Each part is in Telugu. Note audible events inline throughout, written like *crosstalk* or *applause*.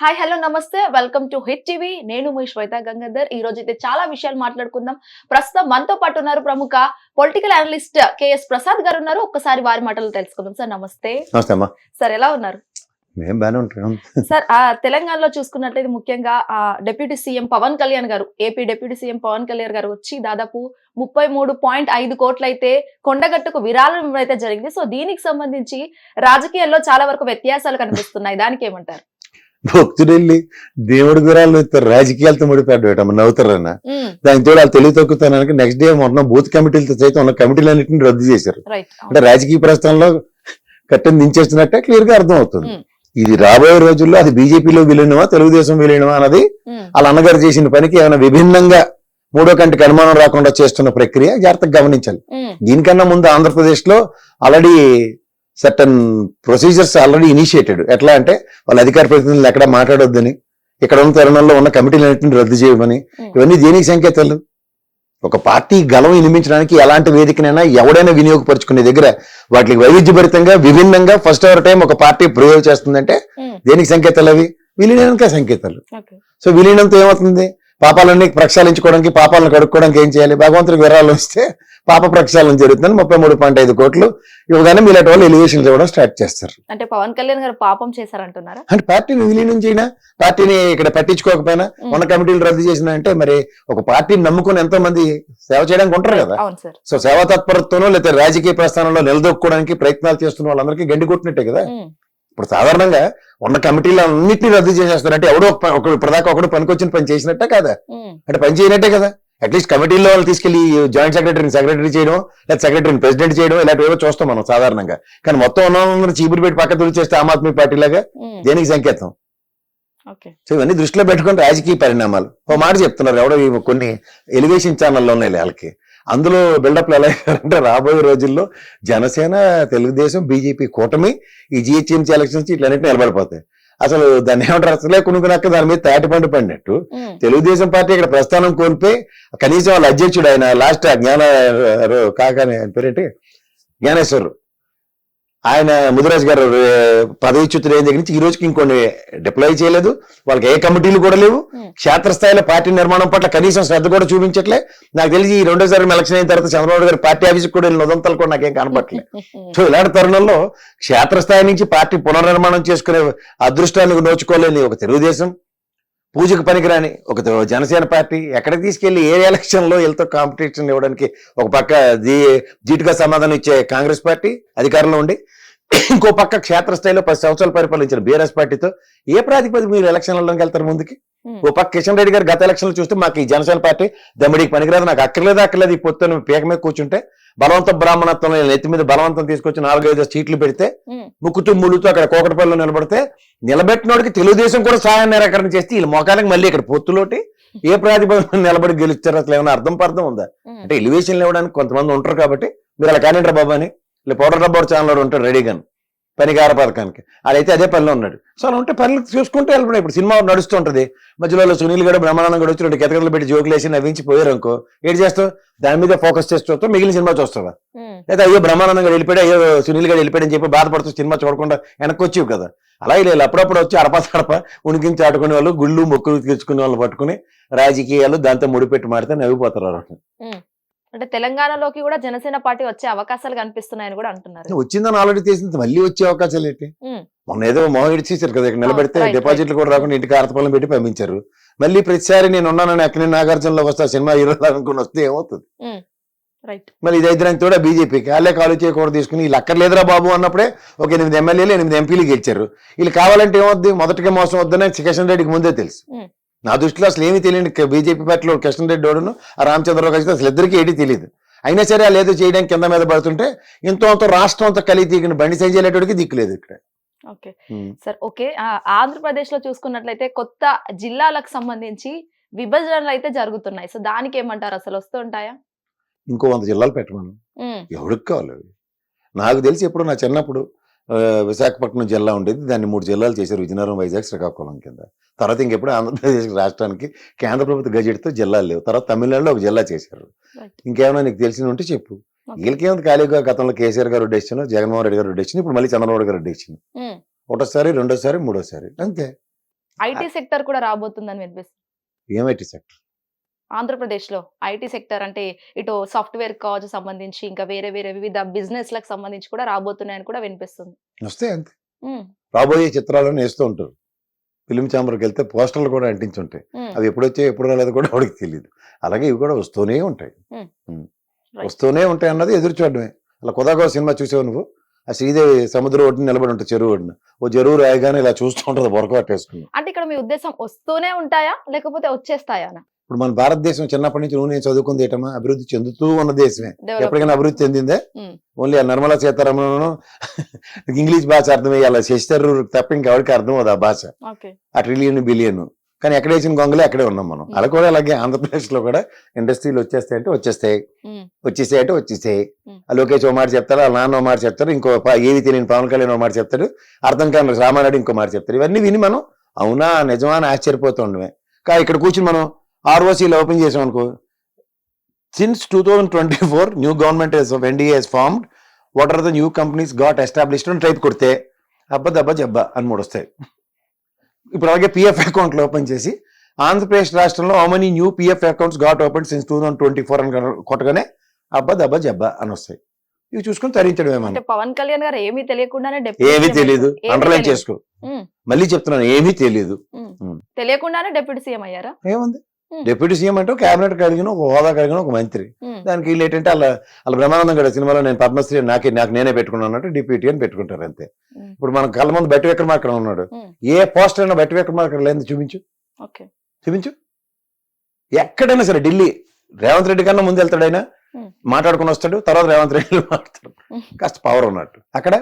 హాయ్ హలో నమస్తే. వెల్కమ్ టు హిట్ టీవీ నేను మీ శ్వేత గంగాధర్. ఈ రోజు అయితే చాలా విషయాలు మాట్లాడుకుందాం. ప్రస్తుతం మనతో పాటు ఉన్నారు ప్రముఖ పొలిటికల్ అనలిస్ట్ కేఎస్ ప్రసాద్ గారు ఉన్నారు. ఒక్కసారి వారి మాటలు తెలుసుకుందాం. సార్ నమస్తే. సార్ ఎలా ఉన్నారు? మేము బాగానే ఉంటాం సార్ ఆ తెలంగాణలో చూసుకున్నట్లయితే ముఖ్యంగా ఆ డిప్యూటీ సీఎం పవన్ కళ్యాణ్ గారు AP deputy CM Pawan Kalyan గారు వచ్చి దాదాపు ముప్పై మూడు పాయింట్ ఐదు కోట్లు అయితే కొండగట్టుకు విరాళం అయితే జరిగింది. సో దీనికి సంబంధించి రాజకీయాల్లో చాలా వరకు వ్యత్యాసాలు కనిపిస్తున్నాయి. దానికి ఏమంటారు? భక్తుడు వెళ్ళి దేవుడి గురాలు రాజకీయాలతో ముడిపెట్టడం నవ్వుతారన్న. తోడు వాళ్ళు తెలివి తొక్కుతానికి నెక్స్ట్ డే మొన్న బూత్ కమిటీలతో సైతం ఉన్న కమిటీలన్నింటినీ రద్దు చేశారు. అంటే రాజకీయ ప్రస్థానంలో కట్టెని దించేస్తున్నట్టే క్లియర్గా అర్థం అవుతుంది. ఇది రాబోయే రోజుల్లో అది బీజేపీలో విలీనమా తెలుగుదేశం విలీనమా అన్నది వాళ్ళ అన్నగారు చేసిన పనికి ఏమైనా విభిన్నంగా మూడో కంటికి అనుమానం రాకుండా చేస్తున్న ప్రక్రియ జాగ్రత్తగా గమనించాలి. దీనికన్నా ముందు ఆంధ్రప్రదేశ్లో already certain procedures already initiated ఎట్లా అంటే వాళ్ళ అధికార ప్రతినిధులు ఎక్కడ మాట్లాడొద్దని ఇక్కడ ఉన్న తరుణంలో ఉన్న కమిటీలన్నింటిని రద్దు చేయమని ఉమ్. ఇవన్నీ దేనికి సంకేతాలు? ఒక పార్టీ గలం వినిపించడానికి ఎలాంటి వేదికనైనా ఎవడైనా వినియోగపరుచుకునే దగ్గర వాటికి వైవిధ్యభరితంగా విభిన్నంగా ఫస్ట్ అవర్ టైం ఒక పార్టీ ప్రయోగం చేస్తుందంటే ఉమ్, దేనికి సంకేతాలు అవి? విలీనానికే సంకేతాలు. సో విలీనంతో ఏమవుతుంది? పాపాలన్నీ ప్రక్షాళించుకోవడానికి పాపాలను కడుక్కోవడానికి ఏం చేయాలి? భగవంతుడికి విరాళం ఇస్తే పాప ప్రక్షాళన జరుగుతుంది ముప్పై మూడు పాయింట్ ఐదు కోట్లు ఇవ్వగానే మీలాంటి వాళ్ళు ఎలివేషన్స్ ఇవ్వడం స్టార్ట్ చేస్తారు. అంటే పవన్ కళ్యాణ్ గారు పాపం చేశారంటున్నారా? అంటే పార్టీని విలీనం చేయనా పార్టీని ఇక్కడ పట్టించుకోకపోయినా. ఉన్న కమిటీలు రద్దు చేసిన అంటే మరి ఒక పార్టీని నమ్ముకుని ఎంతో మంది సేవ చేయడానికి ఉంటారు కదా. సో సేవా తత్పరతోనో లేకపోతే రాజకీయ ప్రస్థానంలో నిలదొక్కుకోవడానికి ప్రయత్నాలు చేస్తున్న వాళ్ళందరికీ గండి కొట్టినట్టే కదా. ఇప్పుడు సాధారణంగా ఉన్న కమిటీలు అన్నింటినీ రద్దు చేసేస్తారు అంటే ఎవడో ఒక- ఇప్పటిదాకా ఒకడు పనికొచ్చిన పని చేసినట్టే కదా. అంటే పని చేయనట్టే కదా. అట్లీస్ట్ కమిటీలో వాళ్ళు తీసుకెళ్ళి జాయింట్ సెక్రటరీని సెక్రటరీ చేయడం లేదా సెక్రటరీని ప్రెసిడెంట్ చేయడం ఇలాంటివి చూస్తాం మనం సాధారణంగా. కానీ మొత్తం ఉన్న చీపురు పెట్టి పక్క తుడి చేస్తే ఆమ్ ఆద్మీ పార్టీ లాగా ఉమ్, దేనికి సంకేతం? సో ఇవన్నీ దృష్టిలో పెట్టుకుని రాజకీయ పరిణామాలు. ఒక మాట చెప్తున్నారు ఎవడో కొన్ని ఎలివేషన్ ఛానల్లో ఉన్నాయి వాళ్ళకి. అందులో బిల్డప్లు ఎలా అంటే రాబోయే రోజుల్లో జనసేన తెలుగుదేశం బీజేపీ కూటమి ఈ జిహెచ్ఎంసీ ఎలక్షన్స్ ఇట్లన్నింటినీ నిలబడిపోతాయి. అసలు దాన్ని ఏమంటారు? అసలే కొనుక్కున్నాక దాని మీద తాటిపండు పడినట్టు. ఉమ్, తెలుగుదేశం పార్టీ ఇక్కడ ప్రస్థానం కోల్పోయి కనీసం వాళ్ళ అధ్యక్షుడు ఆయన లాస్ట్ జ్ఞాన కాకని పేరేంటి? జ్ఞానేశ్వర్ ఆయన ముదిరాజ్ గారు ఏ, పదవిచ్యుతుడు అయిన దగ్గర నుంచి ఈ రోజుకి ఇంకొన్ని డిప్లాయ్ చేయలేదు. వాళ్ళకి ఏ కమిటీలు కూడా లేవు. క్షేత్రస్థాయిలో పార్టీ నిర్మాణం పట్ల కనీసం శ్రద్ధ కూడా చూపించట్లే. నాకు తెలిసి ఈ రెండోసారి ఎలక్షన్ అయిన తర్వాత చంద్రబాబు గారు పార్టీ ఆఫీస్కి కూడా వెళ్ళిన ఉదంతాలు కూడా నాకేం కనపట్లేదు *laughs* సో ఇలాంటి తరుణంలో క్షేత్రస్థాయి నుంచి పార్టీ పునర్నిర్మాణం చేసుకునే అదృష్టానికి నోచుకోలేని ఒక తెలుగుదేశం. పూజకు పనికిరాని ఒక జనసేన పార్టీ ఎక్కడికి తీసుకెళ్ళి ఏ ఎలక్షన్లో వీళ్ళతో కాంపిటీషన్ ఇవ్వడానికి ఒక పక్క జీ జీటుగా సమాధానం ఇచ్చే కాంగ్రెస్ పార్టీ అధికారంలో ఉండి ఇంకో పక్క క్షేత్రస్థాయిలో పది సంవత్సరాలు పరిపాలించిన బీఆర్ఎస్ పార్టీతో ఏ ప్రాతిపదిక మీరు ఎలక్షన్లలోకి వెళ్తారు ముందుకి? ఓ పక్క కిషన్ రెడ్డి గారు గత ఎలక్షన్లు చూస్తే మాకు ఈ జనసేన పార్టీ దమ్మిడికి పనికిరాదు నాకు అక్కర్లేదు అక్కర్లేదు ఈ పొత్తుని పీక మీద కూర్చుంటే బలవంత బ్రాహ్మణత్వం నెత్తి మీద బలవంతం తీసుకొచ్చి నాలుగైదు సీట్లు పెడితే ముక్కుతూ ముళ్ళుతూ అక్కడ కోకటపల్లిలో నిలబడితే నిలబెట్టినోడికి తెలుగుదేశం కూడా సహాయ నిరాకరణ చేస్తే వీళ్ళ మోకాలకు మళ్ళీ ఇక్కడ పొత్తులోటి ఏ ప్రాతిపదికన నిలబడి గెలుస్తారు అసలు ఏమైనా అర్థం పర్థం ఉందా? అంటే ఎలివేషన్లు ఇవ్వడానికి కొంతమంది ఉంటారు కాబట్టి మీరు అలా కానింటారు బాబా అని పౌడర్ రబ్బర్ ఛానల్ ఉంటారు రెడీగా పనికార పథకానికి. అదైతే అదే పనిలో ఉన్నాడు. సో అలా ఉంటే పనులు చూసుకుంటే వెళ్ళిపోయి ఇప్పుడు సినిమా నడుస్తూ ఉంటది మధ్యలో సునీల్ గడ బ్రహ్మానందం కూడా వచ్చి రెండు కెతకలు పెట్టి జోకులు వేసి నవ్వించి పోయారు అనుకో ఏడు చేస్తావు? దాని మీద ఫోకస్ చేసి చూస్తావు మిగిలిన సినిమా చూస్తావా? లేదా అయ్యో బ్రహ్మానందం గారు వెళ్ళిపోయాడు అయ్యో సునీల్ గారు వెళ్ళిపోయాడని చెప్పి బాధపడుతూ సినిమా చూడకుండా వెనక్కి వచ్చేవి కదా. అలా ఇలా అప్పుడప్పుడు వచ్చి అడప తడప ఉనికించి ఆడుకునే వాళ్ళు గుళ్ళు మొక్కులు తెచ్చుకునే వాళ్ళు పట్టుకుని రాజకీయాలు దాంతో ముడిపెట్టి మాడితే నవ్విపోతారు. అంటే తెలంగాణలోకి కూడా జనసేన పార్టీ వచ్చే అవకాశాలు కనిపిస్తున్నాయని కూడా అంటున్నారు. వచ్చిందని ఆల్రెడీ చేసింది మళ్ళీ వచ్చే అవకాశాలు ఏంటి? మొన్న ఏదో మొహం ఇడిచేసారు కదా ఇక్కడ నిలబెడితే డిపాజిట్లు కూడా రాకుండా ఇంటికి ఆర్తపల్లం పెట్టి పంపించారు. మళ్ళీ ప్రతిసారి నేను ఉన్నానని అక్కడ నాగార్జునలోకి వస్తా సినిమా హీరో అనుకుని వస్తే ఏమవుతుంది? మళ్ళీ ఇది ఇద్దరు కూడా బీజేపీకి. వాళ్ళే కాలు చేయకూడదు తీసుకుని వీళ్ళు అక్కర్లేదురా బాబు అన్నప్పుడే ఒక ఎనిమిది ఎమ్మెల్యేలు ఎనిమిది ఎంపీలు గెలిచారు. వీళ్ళు కావాలంటే ఏమవుద్ది? మొదటిగా మోసం వద్దని కిషన్ రెడ్డికి ముందే తెలుసు. నా దృష్టిలో అసలు ఏమీ తెలియని బీజేపీ పార్టీలో కిషన్ రెడ్డి ఓడును ఆ రామచంద్రరావు కలిసి అసలు ఇద్దరికి ఏది తెలియదు. అయినా సరే వాళ్ళు ఏదో చేయడానికి కింద మీద పడుతుంటే ఇంతో అంత రాష్ట్రం అంతా కలిగి తీగిన బండి సంజయ్ లేటోడికి దిక్కులేదు ఇక్కడ. ఓకే. Sir okay. ఆ, ఆంధ్రప్రదేశ్లో చూసుకున్నట్లయితే కొత్త జిల్లాలకు సంబంధించి విభజనలు అయితే జరుగుతున్నాయి. సో దానికి ఏమంటారు? అసలు వస్తుంటాయా ఇంకో వంద జిల్లాలు పెట్టమను. ఎవరికి కావాలి నాకు తెలిసి ఎప్పుడు నా చిన్నప్పుడు ఆ, విశాఖపట్నం జిల్లా ఉండేది. దాన్ని మూడు జిల్లాలు చేశారు. విజయనగరం వైజాగ్ శ్రీకాకుళం కింద. తర్వాత ఇంకెప్పుడు ఆంధ్రప్రదేశ్ రాష్ట్రానికి కేంద్ర ప్రభుత్వ గజెట్తో జిల్లాలు లేవు. తర్వాత తమిళనాడులో ఒక జిల్లా చేశారు. ఇంకేమైనా నీకు తెలిసిన ఉంటే చెప్పు. Okay. వీళ్ళకేముంది ఖాళీగా గతంలో కేసీఆర్ గారు డెసిషన్ జగన్మోహన్ రెడ్డి గారు డెసిషన్ ఇప్పుడు మళ్ళీ చంద్రబాబు గారు డెసిషన్ ఉమ్, ఒకటోసారి రెండోసారి మూడోసారి. అంతే. ఐటీ సెక్టర్ కూడా రాబోతుందని వినిపిస్తుంది. ఏమైటీ సెక్టర్? ఆంధ్రప్రదేశ్లో ఐటీ సెక్టర్ అంటే ఇటు సాఫ్ట్వేర్ కావచ్చు సంబంధించి ఇంకా వేరే వేరే వివిధ బిజినెస్లకు సంబంధించి కూడా రాబోతున్నాయని కూడా వినిపిస్తుంది. వస్తే అంతే. రాబోయే చిత్రాలను వేస్తూ ఉంటారు. ఫిలిం ఛాంబర్కి వెళ్తే పోస్టర్లు కూడా అంటించుంటాయి అవి ఎప్పుడు వచ్చాయి ఎప్పుడు రాలేదు కూడా వాడికి తెలియదు అలాగే ఇవి కూడా వస్తూనే ఉంటాయి. వస్తూనే ఉంటాయి అన్నది ఎదురు చూడడమే. అలా కొదాగో సినిమా చూసావు నువ్వు? ఆ శ్రీదేవి సముద్రం ఒడ్డున నిలబడి ఉంటుంది చెరువు ఒడ్డున. ఓ చెరువు రాయగానే ఇలా చూస్తూ ఉంటుంది బొరక పట్టేసుకుని అంటే ఇక్కడ మీ ఉద్దేశం వస్తూనే ఉంటాయా? లేకపోతే వచ్చేస్తాయా ఇప్పుడు మన భారతదేశం చిన్నప్పటి నుంచి నేను చదువుకుంది ఏటమ్మా? అభివృద్ధి చెందుతూ ఉన్న దేశమే. ఎప్పటికైనా అభివృద్ధి చెందిందే. ఓన్లీ ఆ నిర్మలా సీతారామన్ ఇంగ్లీష్ భాష అర్థమయ్యాల శశిధర్ తప్ప ఇంకెవరికి అర్థం అవుతుంది ఆ భాష. ఆ ట్రిలియన్ బిలియన్ కానీ ఎక్కడ వేసిన గొంగలే అక్కడే ఉన్నాం మనం. అలా కూడా అలాగే ఆంధ్రప్రదేశ్లో కూడా ఇండస్ట్రీలు వచ్చేస్తాయంటే వచ్చేస్తాయి. వచ్చేసాయి అంటే వచ్చేసాయి. ఆ లోకేష్ ఓ మాట చెప్తారు వాళ్ళ నాన్న ఓ మాట చెప్తారు ఇంకో ఏవి తెలియని పవన్ కళ్యాణ్ ఓ మాట చెప్తాడు అర్థం కాని రామారెడ్డి ఇంకో మాట చెప్తారు ఇవన్నీ విని మనం అవునా? నిజమా? అని ఆశ్చర్యపోతూ ఉండమే. కా ఇక్కడ కూర్చుని మనం ఆర్ఓసీలు ఓపెన్ చేసాం అనుకో since two thousand twenty four new government NDA formed what are the new companies got established అని టైప్ కొడితే అబ్బా దబ్బా జబ్బా అని మూడు వస్తాయి. ఇప్పుడు అలాగే పిఎఫ్ అకౌంట్లు ఓపెన్ చేసి ఆంధ్రప్రదేశ్ రాష్ట్రంలో how many new PF accounts got open since two thousand twenty four అని కొట్టగానే అబ్బా దబ్బా జబ్బా అని వస్తాయి. ఇవి చూసుకొని తరించడమే అంటే మనం పవన్ కళ్యాణ్ గారు ఏమీ తెలియకుండానే ఏమీ తెలియదు అండర్లైన్. చేసుకో. మళ్ళీ చెప్తున్నాను ఏమీ తెలియదు తెలియకుండానే డిప్యూటీ సీఎం అయ్యారా? ఏముంది. డిప్యూటీ సీఎం అంటే క్యాబినెట్ కలిగిన ఒక హోదా కలిగిన ఒక మంత్రి. దానికి వీళ్ళు ఏంటంటే అలా వాళ్ళ బ్రహ్మానందం గడ సినిమాలో నేను పద్మశ్రీ నాకే నాకు నేనే పెట్టుకున్నాను అన్నట్టు డిప్యూటీ అని పెట్టుకుంటారు అంతే. ఇప్పుడు మన కళ్ళ ముందు బట్టి విక్రమార్కర్ ఉన్నాడు. ఏ పోస్టర్ అయినా బట్టి విక్రమార్కర్ లేదు చూపించు. ఓకే. చూపించు. ఎక్కడైనా సరే ఢిల్లీ రేవంత్ రెడ్డి కన్నా ముందు వెళ్తాడు ఆయన. మాట్లాడుకుని వస్తాడు. తర్వాత రేవంత్ రెడ్డి *laughs* మాట్లాడతాడు. కాస్త పవర్ ఉన్నట్టు. అక్కడ.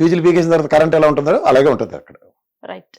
ఫ్యూజులు పీకేసిన తర్వాత కరెంట్ ఎలా ఉంటుందో అలాగే ఉంటుంది అక్కడ. Right